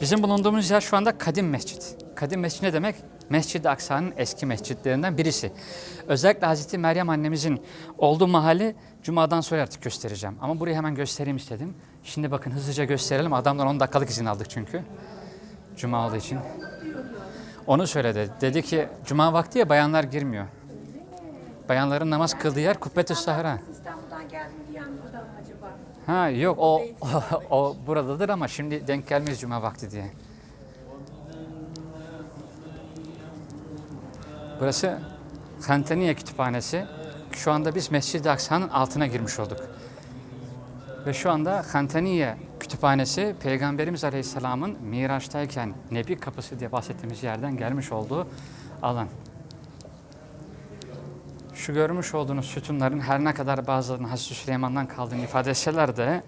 Bizim bulunduğumuz yer şu anda Kadim Mescit. Kadim Mescit ne demek? Mescid-i Aksa'nın eski mescitlerinden birisi. Özellikle Hazreti Meryem annemizin olduğu mahalli Cuma'dan sonra artık göstereceğim. Ama burayı hemen göstereyim istedim. Şimdi bakın hızlıca gösterelim. Adamdan 10 dakikalık izin aldık çünkü. Cuma olduğu için. Onu söyledi. Dedi ki Cuma vakti ya bayanlar girmiyor. Bayanların namaz kıldığı yer Kubbetü Sahra. İstanbul'dan geldim diyen burada mı acaba? Ha yok o, o buradadır ama şimdi denk gelmez cuma vakti diye. Burası Hantaniye Kütüphanesi. Şu anda biz Mescid-i Aksa'nın altına girmiş olduk. Ve şu anda Hantaniye Kütüphanesi Peygamberimiz Aleyhisselam'ın Miraç'tayken Nebi Kapısı diye bahsettiğimiz yerden gelmiş olduğu alan. Şu görmüş olduğunuz sütunların her ne kadar bazılarının Hazreti Süleyman'dan kaldığını ifade etseler de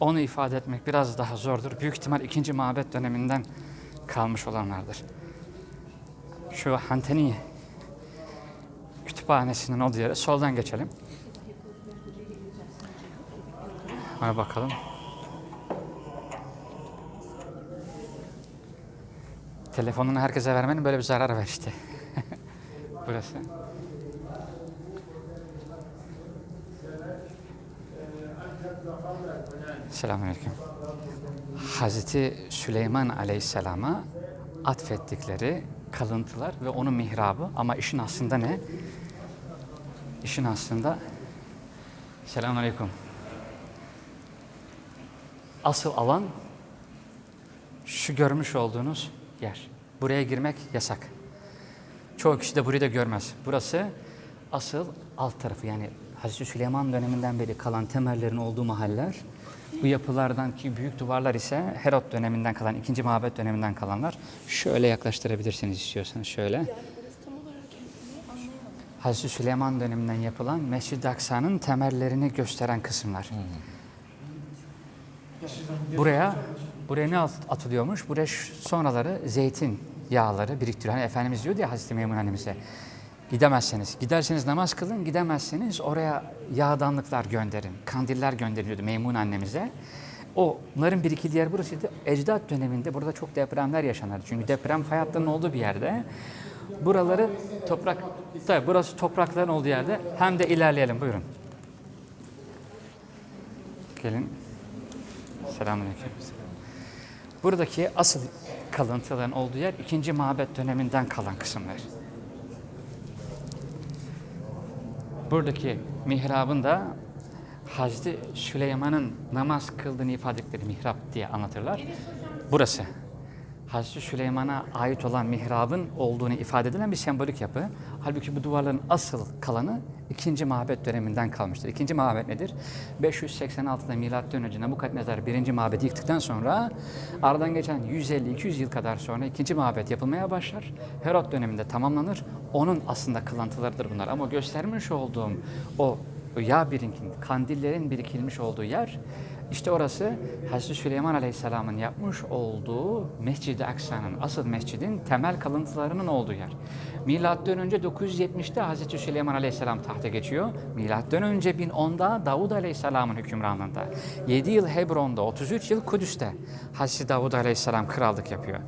onu ifade etmek biraz daha zordur. Büyük ihtimal ikinci mabet döneminden kalmış olanlardır. Şu Hanteniye kütüphanesinin olduğu yere soldan geçelim. Hadi bakalım. Telefonunu herkese vermenin böyle bir zararı var işte. Burası. Selamünaleyküm. Hazreti Süleyman Aleyhisselam'a atfettikleri kalıntılar ve onun mihrabı ama işin aslında ne? İşin aslında Selamünaleyküm. Asıl alan şu görmüş olduğunuz yer. Buraya girmek yasak. Çoğu kişi de burayı da görmez. Burası asıl alt tarafı yani Hazreti Süleyman döneminden beri kalan temellerin olduğu mahaller. Bu yapılardan ki büyük duvarlar ise Herod döneminden kalan, ikinci mabet döneminden kalanlar. Şöyle yaklaştırabilirsiniz istiyorsanız şöyle. Hazreti Süleyman döneminden yapılan Mescid-i Aksa'nın temellerini gösteren kısımlar. Buraya buraya ne at- atılıyormuş? Buraya sonraları zeytin yağları biriktiriyor. Hani Efendimiz diyordu ya Hazreti Meymun annemize. Gidemezseniz, giderseniz namaz kılın, gidemezseniz oraya yağdanlıklar gönderin, kandiller gönderiliyordu Meymun annemize. O, bunların birikildiği yer burasıydı. Ecdat döneminde burada çok depremler yaşanırdı. Çünkü deprem fay olduğu bir yerde. Buraları toprak, tabii burası toprakların olduğu yerde. Hem de ilerleyelim, buyurun. Gelin. Selamünaleyküm. Buradaki asıl kalıntıların olduğu yer ikinci mabet döneminden kalan kısımlar. Buradaki mihrabın da Hazreti Süleyman'ın namaz kıldığını ifade ettikleri mihrap diye anlatırlar. Burası. Hazreti Süleyman'a ait olan mihrabın olduğunu ifade edilen bir sembolik yapı. Halbuki bu duvarların asıl kalanı ikinci mabet döneminden kalmıştır. İkinci mabet nedir? 586'da milattan önce Nebukadnezar birinci mabedi yıktıktan sonra aradan geçen 150-200 yıl kadar sonra ikinci mabet yapılmaya başlar. Herod döneminde tamamlanır. Onun aslında kalıntılarıdır bunlar. Ama göstermiş olduğum o yağ birikin, kandillerin birikilmiş olduğu yer işte orası Hazreti Süleyman Aleyhisselam'ın yapmış olduğu Mescid-i Aksa'nın, asıl mescidin temel kalıntılarının olduğu yer. Milattan önce 970'te Hazreti Süleyman Aleyhisselam tahta geçiyor. Milattan önce 1010'da Davud Aleyhisselam'ın hükümranlığında. 7 yıl Hebron'da, 33 yıl Kudüs'te Hazreti Davud Aleyhisselam krallık yapıyor.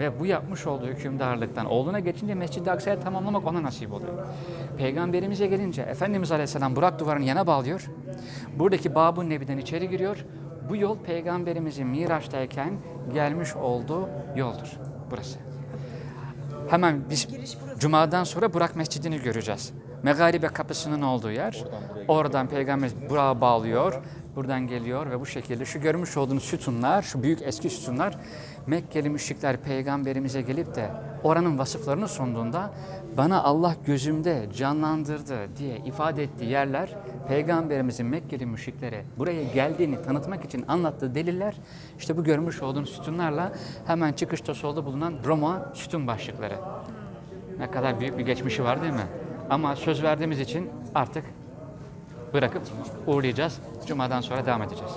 Ve bu yapmış olduğu hükümdarlıktan oğluna geçince Mescid-i Aksa'yı tamamlamak ona nasip oluyor. Peygamberimize gelince Efendimiz Aleyhisselam Burak duvarını yana bağlıyor. Buradaki Babun Nebi'den içeri giriyor. Bu yol Peygamberimizin Miraç'tayken gelmiş olduğu yoldur burası. Hemen biz Cuma'dan sonra Burak Mescidi'ni göreceğiz. Megaribe kapısının olduğu yer. Oradan Peygamber Burak'a bağlıyor. Buradan geliyor ve bu şekilde şu görmüş olduğunuz sütunlar, şu büyük eski sütunlar Mekkeli müşrikler peygamberimize gelip de oranın vasıflarını sunduğunda bana Allah gözümde canlandırdı diye ifade ettiği yerler peygamberimizin Mekkeli müşriklere buraya geldiğini tanıtmak için anlattığı deliller işte bu görmüş olduğunuz sütunlarla hemen çıkışta solda bulunan Roma sütun başlıkları. Ne kadar büyük bir geçmişi var değil mi? Ama söz verdiğimiz için artık bırakıp uğurlayacağız. Cuma'dan sonra devam edeceğiz.